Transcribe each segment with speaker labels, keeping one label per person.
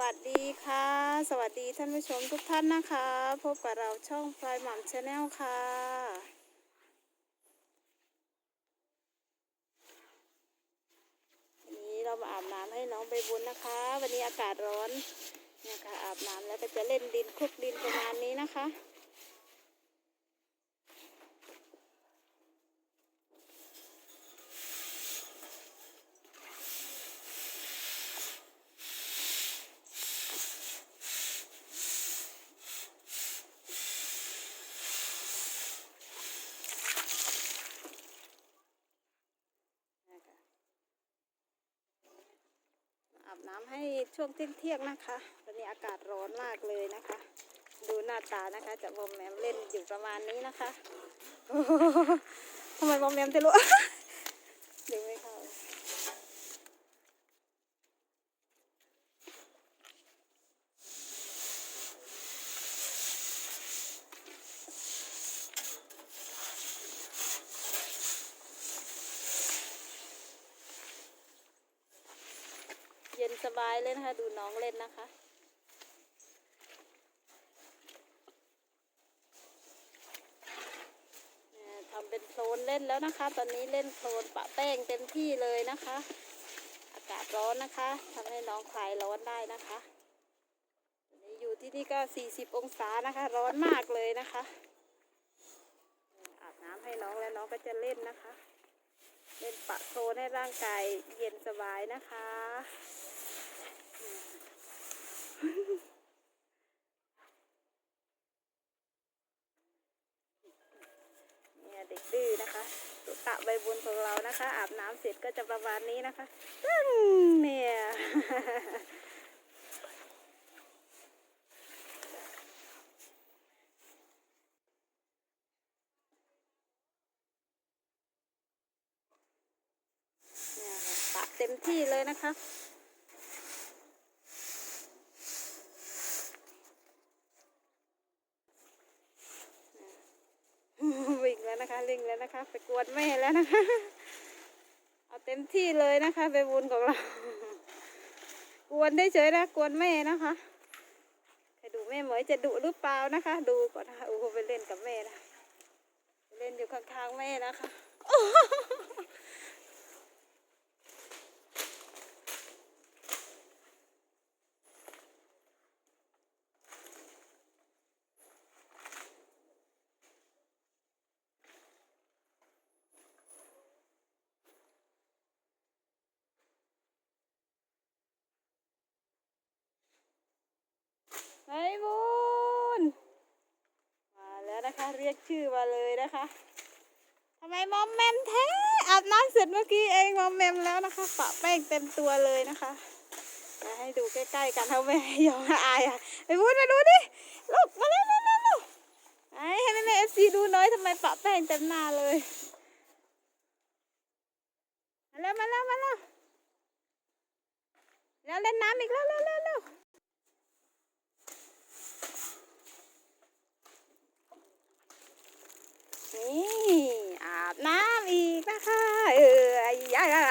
Speaker 1: วัสดีค่ะ สวัสดีท่านผู้ชมทุกท่านนะคะ พบกับเราช่องพลอยหม่ำชาแนลค่ะ วันนี้เรามาอาบน้ำให้น้องใบบุญนะคะ วันนี้อากาศร้อนเนี่ยค่ะอาบน้ำแล้วก็จะเล่นดินคลุกดินประมาณนี้นะคะาบน้ำให้ช่วงเที่ยงๆนะคะ วันนี้อากาศร้อนมากเลยนะคะ ดูหน้าตานะคะ จะบอมแมมเล่นอยู่ประมาณนี้นะคะทำไมบอมแมมจะรู้ ดึงไม่เข้าเย็นส บายเลยนะคะ ดูน้องเล่นนะคะ ทำเป็นโคลนเล่นแล้วนะคะ ตอนนี้เล่นโคลนปะแป้งเต็มที่เลยนะคะ อากาศร้อนนะคะทำให้น้องคลายร้อนได้นะคะอนนอยู่ที่นี่ก็ 40 องศานะคะ ร้อนมากเลยนะคะ อาบน้ำให้น้องแล้วน้องก็จะเล่นนะคะ เล่นปะโคลนให้ร่างกายเย็นสบายนะคะ เนี่ยเด็กดื้อนะคะตุตะใบบุญของเรานะคะ อาบน้ำเสร็จก็จะประมาณนี้นะคะเนี่ยเนี่ยค่ะปะเต็มที่เลยนะคะ วิ่งแล้ว นะคะวิ่งแล้วนะคะ ไปกวนแม่แล้วนะคะ เอาเต็มที่เลยนะคะใบบุญของเรา กวนได้เฉยนะกวนแม่นะคะให้ดูแม่เหมยจะดุหรือเปล่านะคะ ดูก่อนนะคะโอ้โหไปเล่นกับแม่นะเล่นอยู่ข้างๆแม่นะคะ ไอ้บุญมาแล้ว นะคะ เรียกชื่อมาเลยนะคะทำไมมอมแมมแท้อาบน้ำเสร็จเมื่อกี้เองมอมแมมแล้วนะคะปะแป้งเต็มตัวเลยนะคะมาให้ดูใกล้ๆกันเขาไม่ยอมอายอะไอ้บุญมาดูดิลูกมาแล้วๆๆไอ้ให้แม่เอฟซีดูน้อยทำไมปะแป้งเต็มหน้าเลยมาแล้วมาแล้วมาแล้วแล้วเล่นน้ำอีกแล้วเร็วๆเร็ว นี่อาบน้ำอีกนะคะเออไอ้ยายา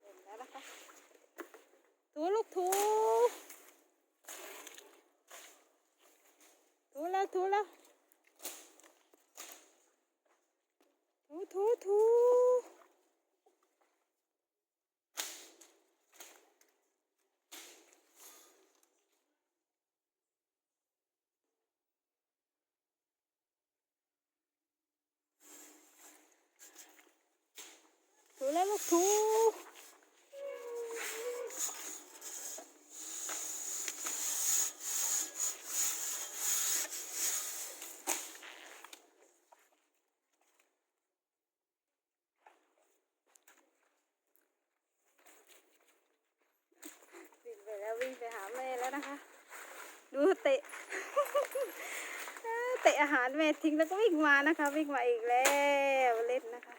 Speaker 1: เล่นแล้วนะคะถูลูกถูถูแล้วถูแล้วถูถูถูถู แล้วลูกถูวิ่งไปแล้ววิ่งไปหาแม่แล้วนะคะ ดูเตะ เตะอาหารแม่ทิ้งแล้วก็วิ่งมานะคะ วิ่งมาอีกแล้วเล่นนะคะ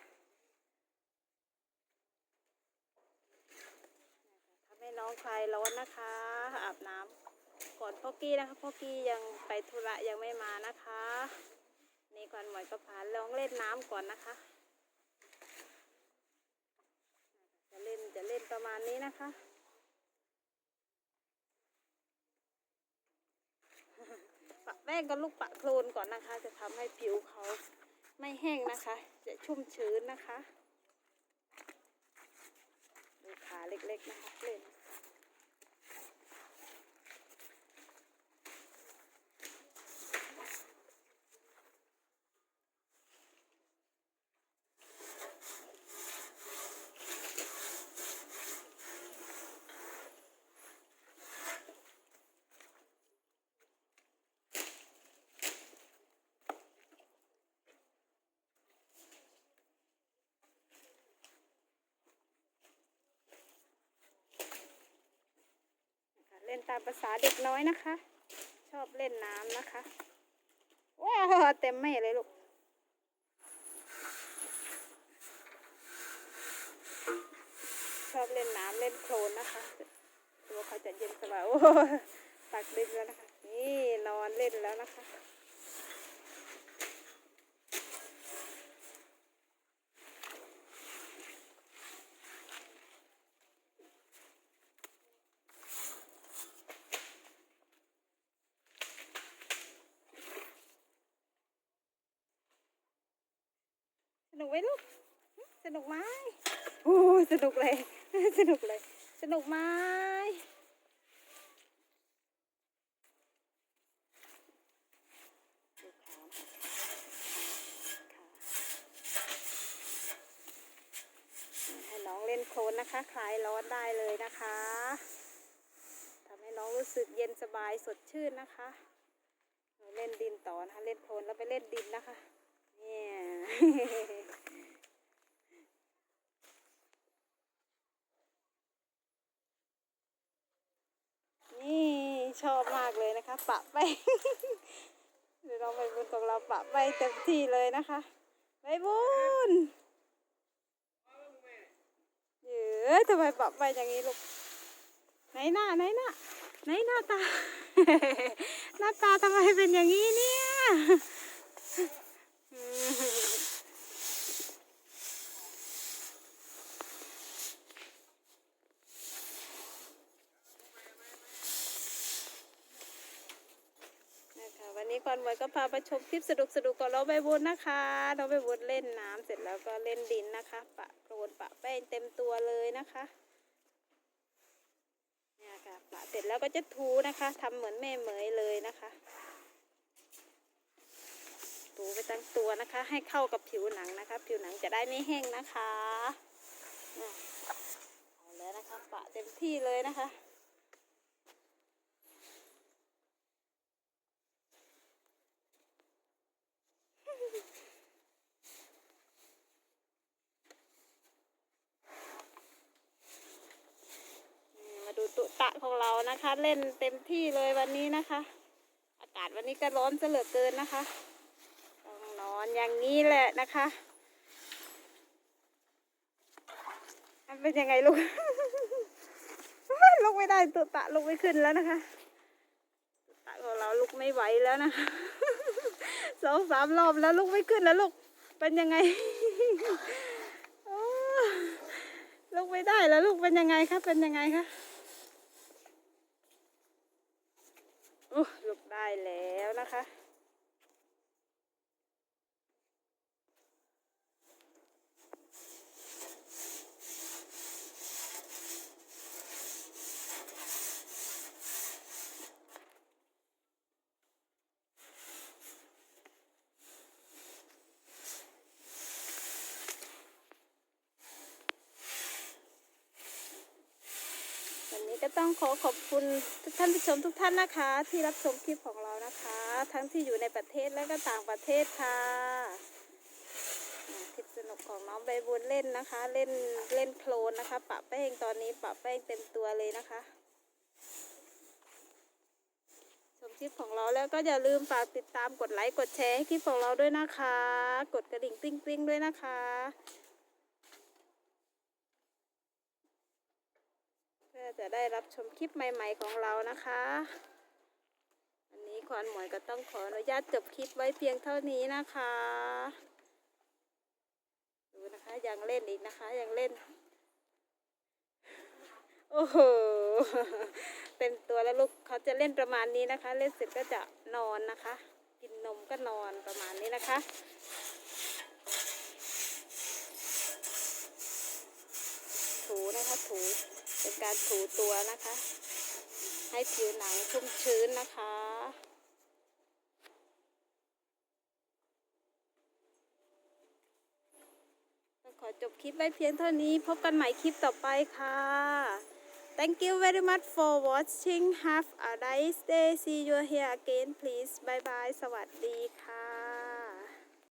Speaker 1: ทำให้น้ องคลายร้อนนะคะ อาบน้ำก่อนพ่อกี้นะคะพ่อกี้ยังไปธุระยังไม่มานะคะ นี่ก่อนหมวยก็พาลองเล่นน้ำก่อนนะคะ จะเล่นจะเล่นประมาณนี้นะคะ ปะแป้งกับลูกปะโคลนก่อนนะคะ จะทำให้ผิวเขาไม่แห้งนะคะ จะชุ่มชื้นนะคะดูขาเล็กๆนะคะเล่น ตามภาษาเด็กน้อยนะคะ ชอบเล่นน้ำนะคะว้าวเต็มแม่เลยลูกชอบเล่นน้ำเล่นโคลนนะคะตัวเขาจะเย็นสบายโอ้ตักดินแล้วนะคะ นี่นอนเล่นแล้วนะคะ กไหมลูก สนุกไหมโอ้สนุกเลย สนุกเลย สนุกไหมให้น้องเล่นโคลนนะคะ คลายร้อนได้เลยนะคะทำให้น้องรู้สึกเย็นสบายสดชื่นนะคะเราเล่นดินต่อนะคะ เล่นโคลนแล้วไปเล่นดินนะคะ เนี่ย นี่ ชอบมากเลยนะคะ ปะไปเดี๋ยวเราไปบุญของเราปะไปเต็มที่เลยนะคะไปบุญเยอะทำไมปะไปอย่างนี้ลูกไหนหน้าไหนหน้าไหนหน้าตา หน้าตาทำไมเป็นอย่างนี้เนี่ย อืมนะคะวันนี้คอน ไปชมคลิปสนุกสนุกกับเราใบบุญนะคะเราใบบุญเล่นน้ำเสร็จแล้วก็เล่นดินนะคะ ปะโครนปะแป้งเต็มตัวเลยนะคะเนี่ยค่ะปะเสร็จแล้วก็จะทูนะคะทำเหมือนแม่เหมยเลยนะคะถูไปทั้งตัวนะคะ ให้เข้ากับผิวหนังนะคะ ผิวหนังจะได้ไม่แห้งนะคะอะเอาแล้วนะคะ ปะเต็มที่เลยนะคะ นี่มาดูตุตะของเรา นะคะ เล่นเต็มที่เลยวันนี้นะคะ อากาศวันนี้ก็ร้อนเหลือเกินนะคะต้องนอนอย่างนี้แหละนะคะมันเป็นยังไงลูกลุกไม่ได้ตุตะลุกไม่ขึ้นแล้วนะคะตุตะของเราลุกไม่ไหวแล้วนะคะสองสามรอบแล้วลุกไม่ขึ้นแล้วลูกเป็นยังไงลุกไม่ได้แล้วลูกเป็นยังไงคะเป็นยังไงคะโอ้ลุก ได้แล้วนะคะ ต้องขอขอบคุณท่านผู้ชมทุกท่านนะคะ ที่รับชมคลิปของเรานะคะ ทั้งที่อยู่ในประเทศและก็ต่างประเทศค่ะคลิปสนุกของน้องใบบุญเล่นนะคะ เล่นเล่นโคลนนะคะ ปะแป้งตอนนี้ปะแป้งเต็มตัวเลยนะคะชมคลิปของเราแล้วก็อย่าลืมฝากติดตามกดไลค์กดแชร์ให้คลิปของเราด้วยนะคะ กดกระดิ่งกริ๊งๆด้วยนะคะ พื่อจะได้รับชมคลิปใหม่ ๆ ของเรานะคะ อันนี้ควานหมวยก็ต้องขออนุญาตจบคลิปไว้เพียงเท่านี้นะคะ ดูนะคะยังเล่นอีกนะคะยังเล่น โอ้โหเต็มตัวแล้วลูกเขาจะเล่นประมาณนี้นะคะ เล่นเสร็จก็จะนอนนะคะ กินนมก็นอนประมาณนี้นะคะถูนะคะถู เป็นการถูตัวนะคะ ให้ผิวหนังชุ่มชื้นนะคะ ขอจบคลิปไว้เพียงเท่านี้ พบกันใหม่คลิปต่อไปค่ะ Thank you very much for watching. Have a nice day. See you here again, please. Bye bye. สวัสดีค่ะ